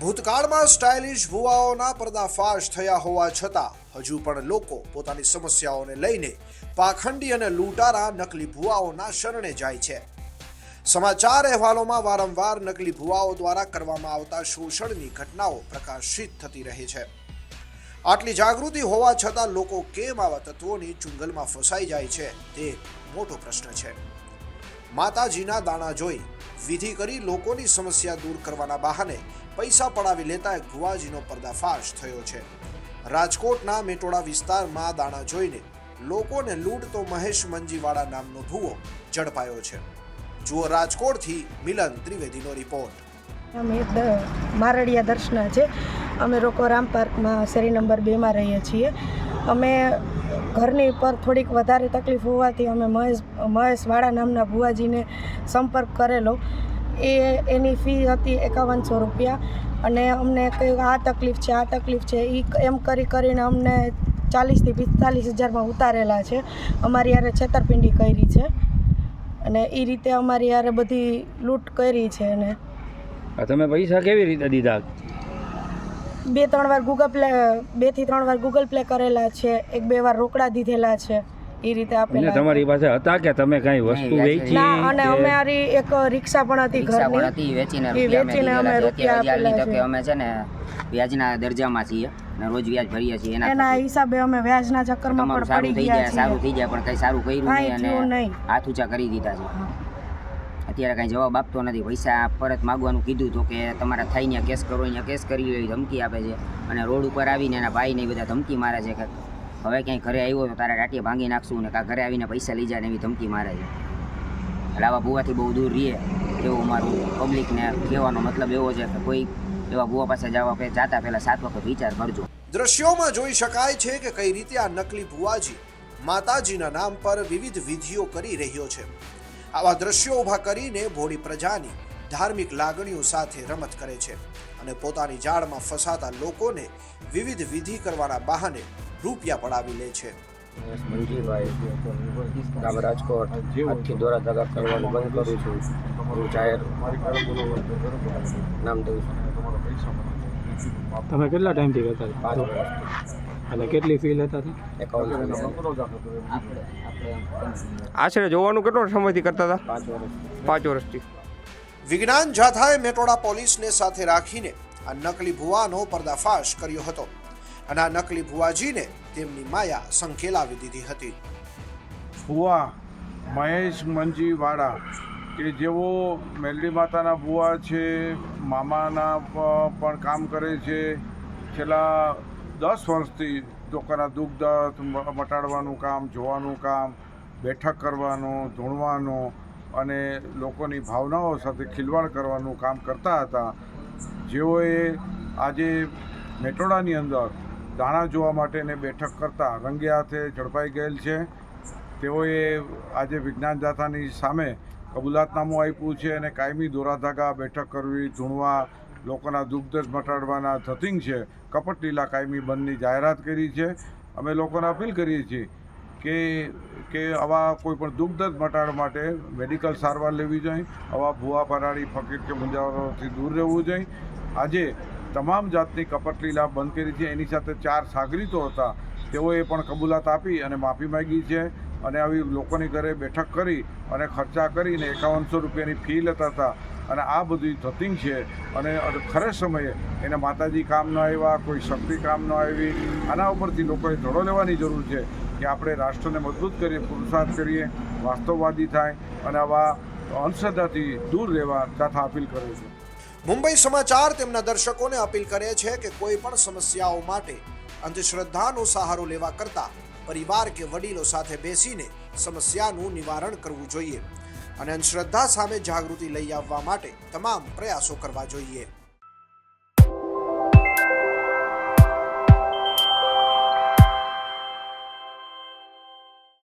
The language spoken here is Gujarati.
ભૂતકાળમાં સ્ટાઇલિશ ભુવાઓના પર્દાફાશ થયા હોવા છતાં હજુ પણ લોકો પોતાની સમસ્યાઓને લઈને પાખંડી અને લૂંટારા નકલી ભુવાઓના શરણે જાય છે. સમાચાર અહેવાલોમાં વારંવાર નકલી ભુવાઓ દ્વારા કરવામાં આવતા શોષણની ઘટનાઓ પ્રકાશિત થતી રહે છે. આટલી જાગૃતિ હોવા છતાં લોકો કેમ આવા તત્વોની ચુંગલમાં ફસાઈ જાય છે તે મોટો પ્રશ્ન છે. માતાજીના દાણા જોઈ, વિધિ કરી લોકોની સમસ્યા દૂર કરવાના બહાને પૈસા પડાવી લેતા ગુવાજીનો પર્દાફાશ થયો છે. રાજકોટના મેટોડા વિસ્તારમાં દાણા જોઈને લોકોને લૂંટતો મહેશ મંજીવાળા નામનો ભુવો ઝડપાયો છે. જુઓ રાજકોટથી મિલન ત્રિવેદીનો રિપોર્ટ. મારડિયા દર્શના છે. અમે લોકો રામ પાર્કમાં શેરી નંબર બેમાં રહીએ છીએ. અમે ઘરની પર થોડીક વધારે તકલીફ હોવાથી અમે મહેશ, મહેશવાળા નામના ભુવાજીને સંપર્ક કરેલો. એ, એની ફી હતી એકાવનસો રૂપિયા અને અમને કહ્યું આ તકલીફ છે, આ તકલીફ છે. એ એમ કરી કરીને અમને ચાલીસથી પિસ્તાલીસ હજારમાં ઉતારેલા છે. અમારી યારે છેતરપિંડી કરી છે અને એ રીતે અમારી યારે બધી લૂંટ કરી છે અને તમે પૈસા કેવી રીતે દીધા? બે ત્રણ વાર ગૂગલ પ્લે બેથી ત્રણ વાર ગૂગલ પ્લે કરેલા છે એક બે વાર રોકડા દીધેલા છે એ રીતે આપણે આપેલા તમારી પાસે હતા કે તમે કઈ વસ્તુ નહીં, વેચી ના અને અમે અમારી એક રિક્ષા પણ હતી ઘરની. હતી વેચીને રૂપિયા અમે વેચીને અમે છે. રૂપિયા હાલની તકે અમે છે ને વ્યાજના દરજામાં છીએ અને રોજ વ્યાજ ભરીએ છીએ એના એના હિસાબે અમે વ્યાજના ચક્કરમાં પણ પડી થઈ ગયા સારું થઈ જાય પણ કઈ સારું કર્યું કાંઈ નહીં અને નહીં. હાથ ઊંચા કરી દીધા છે. અત્યારે કાંઈ જવાબ આપતો નથી. પૈસા પરત માગવાનું કીધું તો કે તમારા ત્યાં કેસ કરો, અહીંયા કેસ કરી લેવી ધમકી આપે છે. અને રોડ ઉપર આવીને એના ભાઈને બધા ધમકી મારે છે કે હવે ક્યાંય ઘરે આવ્યો તો તારા ટાટીએ ભાંગી નાખશું ને કાં ઘરે આવીને પૈસા લઈ જાય ને એવી ધમકી મારે છે. એટલે આવા ભૂવાથી બહુ દૂર રહીએ, એવું મારું પબ્લિકને કહેવાનો મતલબ એવો છે કે કોઈ એવા ભૂવા પાસે જવા કે જાતા પહેલાં સાત વખત વિચાર કરજો. દ્રશ્યોમાં જોઈ શકાય છે કે કઈ રીતે આ નકલી ભુવાજી માતાજીના નામ પર વિવિધ વિધિઓ કરી રહ્યો છે. આવા દ્રશ્યો ઊભા કરીને ભોળી પ્રજાની ધાર્મિક લાગણીઓ સાથે રમત કરે છે અને પોતાની જાળમાં ફસાતા લોકોને વિવિધ વિધિ કરવાના બહાને રૂપિયા પડાવી લે છે. ગામ રાજકોટ. આજથી દોરા ધાગા કરવાનું બંધ કરું છું. હું જાહેર નામ દઉં છું. તમે કેટલા ટાઈમથી વર્ષ અને કેટલી ફી લેતા હતા? આશરે જોવાનું કેટલો સમયથી કરતા હતા? પાંચ વર્ષ વર્ષથી. વિજ્ઞાન જાથાએ મેટોડા પોલીસને સાથે રાખીને આ નકલી ભુવાનો પર્દાફાશ કર્યો હતો. અને આ નકલી ભુવાજીને તેમની માયા સંકેલાવી દીધી હતી. ભુવા મહેશ મંજીવાળા કે જેઓ મેલડી માતાના ભુવા છે મામાના પણ કામ કરે છે છેલ્લા દસ વર્ષથી લોકોના દુઃખ દર્દ મટાડવાનું કામ, જોવાનું કામ, બેઠક કરવાનું, ધૂણવાનું અને લોકોની ભાવનાઓ સાથે ખિલવાડ કરવાનું કામ કરતા હતા. જેઓએ આજે મેટોડાની અંદર દાણા જોવા માટેને બેઠક કરતા રંગે હાથે ઝડપાઈ ગયેલ છે. તેઓએ આજે વિજ્ઞાન જાથાની સામે કબૂલાતનામું આપ્યું છે અને કાયમી દોરાધાગા બેઠક કરવી, ધૂણવા લોકોના દુઃખદશ મટાડવાના ધતિંગ છે. કપટ લીલા કાયમી બંધની જાહેરાત કરી છે. અમે લોકોને અપીલ કરીએ છીએ કે કે આવા કોઈ પણ દુઃખ મટાડવા માટે મેડિકલ સારવાર લેવી જોઈએ. આવા ભૂવા પરાળી, ફકીર કે મુંજાવાથી દૂર રહેવું જોઈએ. આજે તમામ જાતની કપટ લીલા બંધ કરી છે. એની સાથે ચાર સાગરીતો હતા. તેઓએ પણ કબૂલાત આપી અને માફી માગી છે અને આવી લોકોની ઘરે બેઠક કરી અને ખર્ચા કરીને એકાવનસો રૂપિયાની ફી લેતા હતા. અને આ બધી ધતિંગ છે. અને ખરે સમયે એને માતાજી કામ ન આવ્યા, કોઈ શક્તિ કામ ન આવી. આના ઉપરથી લોકોએ ધડો લેવાની જરૂર છે કે આપણે રાષ્ટ્રને મજબૂત કરીએ, પુરુષાર્થ કરીએ, વાસ્તવવાદી થાય અને આવા અંધશ્રદ્ધાથી દૂર રહેવા તથા અપીલ કરે છે. મુંબઈ સમાચાર તેમના દર્શકોને અપીલ કરે છે કે કોઈ પણ સમસ્યાઓ માટે અંધશ્રદ્ધાનો સહારો લેવા કરતાં પરિવાર કે વડીલો સાથે બેસીને સમસ્યાનું નિવારણ કરવું જોઈએ. અને અંધશ્રદ્ધા સામે જાગૃતિ લઈ આવવા માટે તમામ પ્રયાસો કરવા જોઈએ.